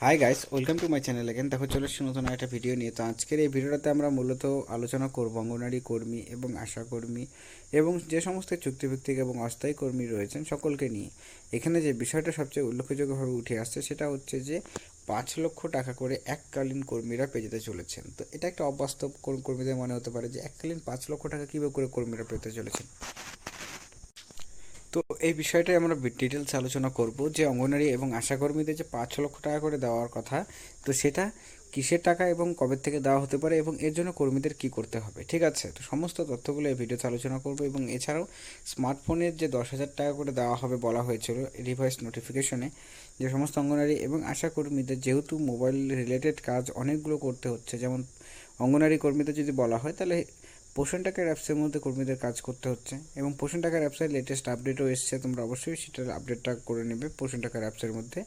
Hi guys welcome to my channel again দেখো, চলে এসেছি নতুন একটা ভিডিও নিয়ে। তো আজকের এই ভিডিওটাতে আমরা মূলত আলোচনা করব অঙ্গনারী কর্মী এবং আশা কর্মী এবং যে সমস্ত চুক্তিভিত্তিক এবং অস্থায়ী কর্মী রয়েছেন সকলকে নিয়ে। এখানে যে বিষয়টা সবচেয়ে উল্লেখযোগ্যভাবে উঠে আসছে সেটা হচ্ছে যে পাঁচ লক্ষ টাকা করে এককালীন কর্মীরা পেয়ে যেতে চলেছেন। তো এটা একটা অবাস্তব কর- কর্মীদের মনে হতে পারে যে এককালীন পাঁচ লক্ষ টাকা কীভাবে করে কর্মীরা পেতে চলেছেন। তো এই বিষয়টাই আমরা ডিটেলস আলোচনা করব যে অঙ্গনারী এবং আশাকর্মীদের যে পাঁচ লক্ষ টাকা করে দেওয়ার কথা, তো সেটা কিসের টাকা এবং কবে থেকে দেওয়া হতে পারে এবং এর জন্য কর্মীদের কি করতে হবে, ঠিক আছে? তো সমস্ত তথ্যগুলো এই ভিডিওতে আলোচনা করব এবং এছাড়াও স্মার্টফোনের যে দশ হাজার টাকা করে দেওয়া হবে বলা হয়েছিল রিভাইস নোটিফিকেশনে যে সমস্ত অঙ্গনারী এবং আশাকর্মীদের যেহেতু মোবাইল রিলেটেড কাজ অনেকগুলো করতে হচ্ছে, যেমন অঙ্গনারী কর্মীদের যদি বলা হয় তাহলে পোষণ টাকার অ্যাপসের মধ্যে কর্মীদের কাজ করতে হচ্ছে এবং পোষণ টাকার অ্যাপসের লেটেস্ট আপডেটও এসছে, তোমরা অবশ্যই সেটার আপডেটটা করে নেবে পোষণ টাকার অ্যাপসের মধ্যে।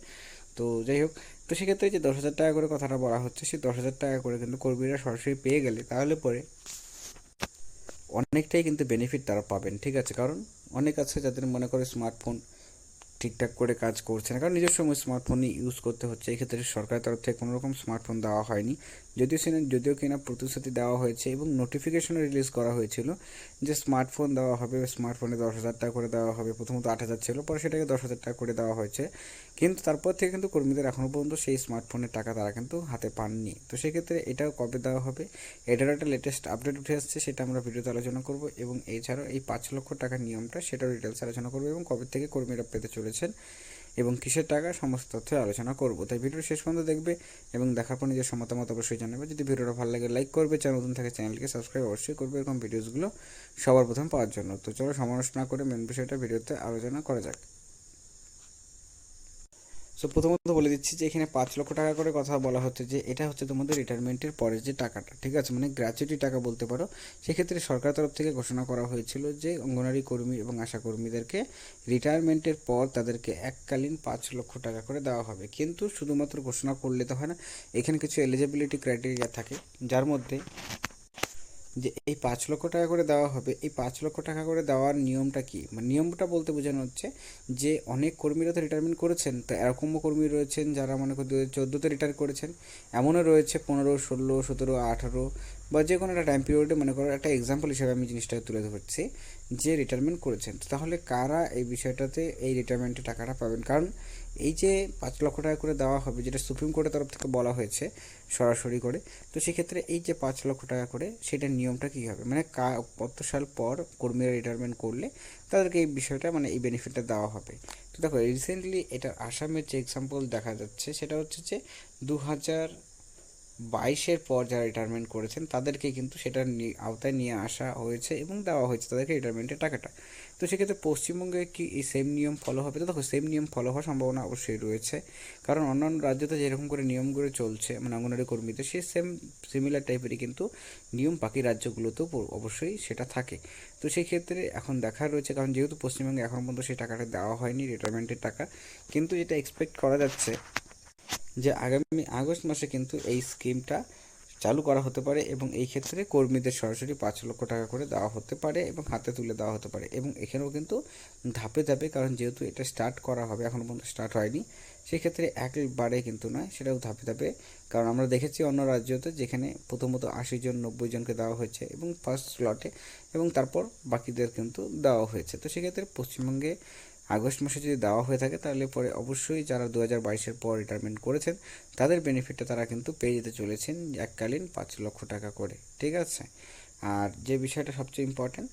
তো যাই হোক, তো সেক্ষেত্রে যে দশ হাজার টাকা করে কথাটা বলা হচ্ছে, সেই দশ হাজার টাকা করে কিন্তু কর্মীরা সরাসরি পেয়ে গেলে তাহলে পরে অনেকটাই কিন্তু বেনিফিট তারা পাবেন, ঠিক আছে? কারণ অনেক আছে যাদের মনে করে স্মার্টফোন ঠিকঠাক করে কাজ করছে না, কারণ নিজস্ব স্মার্টফোনই ইউজ করতে হচ্ছে। এই ক্ষেত্রে সরকারের তরফ থেকে কোনো রকম স্মার্টফোন দেওয়া হয়নি। যদিও সেখানে যদিও কিনা প্রতিশ্রুতি দেওয়া হয়েছে এবং নোটিফিকেশনও রিলিজ করা হয়েছিল যে স্মার্টফোন দেওয়া হবে স্মার্টফোনে দশ হাজার টাকা করে দেওয়া হবে, প্রথমত আট হাজার ছিল, পরে সেটাকে দশ হাজার টাকা করে দেওয়া হয়েছে। কিন্তু তারপর থেকে কিন্তু কর্মীদের এখনও পর্যন্ত সেই স্মার্টফোনের টাকা তারা কিন্তু হাতে পাননি। তো সেক্ষেত্রে এটাও কবে দেওয়া হবে, এটারও একটা লেটেস্ট আপডেট উঠে আসছে, সেটা আমরা ভিডিওতে আলোচনা করব এবং এছাড়াও এই পাঁচ লক্ষ টাকার নিয়মটা সেটাও ডিটেলস আলোচনা করব এবং কবে থেকে কর্মীরা পেতে চলেছেন এবং কিসের টাকা, সমস্ত তথ্য আলোচনা করব। তাই ভিডিও শেষ পর্যন্ত দেখবে এবং দেখার পর নিজের মতামত অবশ্যই জানাবে। যদি ভিডিওটা ভালো লাগে লাইক করবে। চ্যানেল নতুন থাকে, চ্যানেলকে সাবস্ক্রাইব অবশ্যই করবে। এরকম ভিডিওসগুলো সবার প্রথম পাওয়ার জন্য। তো চলো সমালোচনা করে মেন বিষয়টা ভিডিওতে আলোচনা করা যাক। সো প্রথমত বলে দিচ্ছি যে, এখানে পাঁচ লক্ষ টাকা করে কথা বলা হচ্ছে যে, এটা হচ্ছে তোমাদের রিটায়ারমেন্টের পরের যে টাকাটা, ঠিক আছে? মানে গ্র্যাচুইটি টাকা বলতে পারো। সেক্ষেত্রে সরকার তরফ থেকে ঘোষণা করা হয়েছিল যে অঙ্গনারী কর্মী এবং আশা কর্মীদেরকে রিটায়ারমেন্টের পর তাদেরকে এককালীন পাঁচ লক্ষ টাকা করে দেওয়া হবে। কিন্তু শুধুমাত্র ঘোষণা করলে তো হয় না, এখানে কিছু এলিজিবিলিটি ক্রাইটেরিয়া থাকে, যার মধ্যে যে এই পাঁচ লক্ষ টাকা করে দেওয়া হবে, এই পাঁচ লক্ষ টাকা করে দেওয়ার নিয়মটা কি? মানে নিয়মটা বলতে বোঝানো হচ্ছে যে অনেক কর্মীরা তো রিটায়ারমেন্ট করেছেন, তো এরকমও কর্মী রয়েছেন যারা মনে করি দু হাজার চোদ্দোতে রিটায়ার করেছেন। এমনও রয়েছে পনেরো, ষোলো, সতেরো, আঠারো বা যে কোনো একটা টাইম পিরিয়ডে মনে করো একটা এক্সাম্পল হিসেবে আমি জিনিসটা তুলে ধরছি, যে রিটায়ারমেন্ট করেছেন, তাহলে কারা এই বিষয়টাতে এই রিটায়ারমেন্টের টাকাটা পাবেন? কারণ এই যে পাঁচ লক্ষ টাকা করে দেওয়া হবে, যেটা সুপ্রিম কোর্টের তরফ থেকে বলা হয়েছে সরাসরি করে, তো সেক্ষেত্রে এই যে পাঁচ লক্ষ টাকা করে সেটার নিয়মটা কী হবে? মানে কা, কত সাল পর কর্মীরা রিটায়ারমেন্ট করলে তাদেরকে এই বিষয়টা মানে এই বেনিফিটটা দেওয়া হবে? তো দেখো রিসেন্টলি এটা আসামের যে এক্সাম্পল দেখা যাচ্ছে, সেটা হচ্ছে যে দু হাজার বাইশের পর যারা রিটায়ারমেন্ট করেছেন, তাদেরকে কিন্তু সেটার আওতায় নিয়ে আসা হয়েছে এবং দেওয়া হয়েছে তাদেরকে রিটায়ারমেন্টের টাকাটা। তো সেক্ষেত্রে পশ্চিমবঙ্গে কি এই সেম নিয়ম ফলো হবে? তো দেখো সেম নিয়ম ফলো হওয়ার সম্ভাবনা অবশ্যই রয়েছে। কারণ অন্যান্য রাজ্যতে যেরকম করে নিয়মগুলো চলছে মানে অঙ্গনারী কর্মীদের সেই সেম সিমিলার টাইপেরই কিন্তু নিয়ম বাকি রাজ্যগুলোতেও অবশ্যই সেটা থাকে। তো সেই ক্ষেত্রে এখন দেখা রয়েছে, কারণ যেহেতু পশ্চিমবঙ্গে এখন পর্যন্ত সেই টাকাটা দেওয়া হয়নি রিটায়ারমেন্টের টাকা, কিন্তু যেটা এক্সপেক্ট করা যাচ্ছে যে আগামী আগস্ট মাসে কিন্তু এই স্কিমটা চালু করা হতে পারে এবং এই ক্ষেত্রে কর্মীদের সরাসরি পাঁচ লক্ষ টাকা করে দেওয়া হতে পারে এবং হাতে তুলে দেওয়া হতে পারে এবং এখানেও কিন্তু ধাপে ধাপে, কারণ যেহেতু এটা স্টার্ট করা হবে এখনও পর্যন্ত স্টার্ট হয়নি, সেক্ষেত্রে একবারে কিন্তু নয়, সেটাও ধাপে ধাপে। কারণ আমরা দেখেছি অন্য রাজ্যতে যেখানে প্রথমত আশি জন, নব্বই জনকে দেওয়া হয়েছে এবং ফার্স্ট স্লটে এবং তারপর বাকিদের কিন্তু দেওয়া হয়েছে। তো সেক্ষেত্রে পশ্চিমবঙ্গে আগস্ট মাসে যদি দেওয়া হয়ে থাকে, তাহলে পরে অবশ্যই যারা দু হাজার বাইশের পর রিটায়ারমেন্ট করেছেন, তাদের বেনিফিটটা তারা কিন্তু পেয়ে যেতে চলেছেন এককালীন পাঁচ লক্ষ টাকা করে। ঠিক আছে? আর যে বিষয়টা সবচেয়ে ইম্পর্ট্যান্ট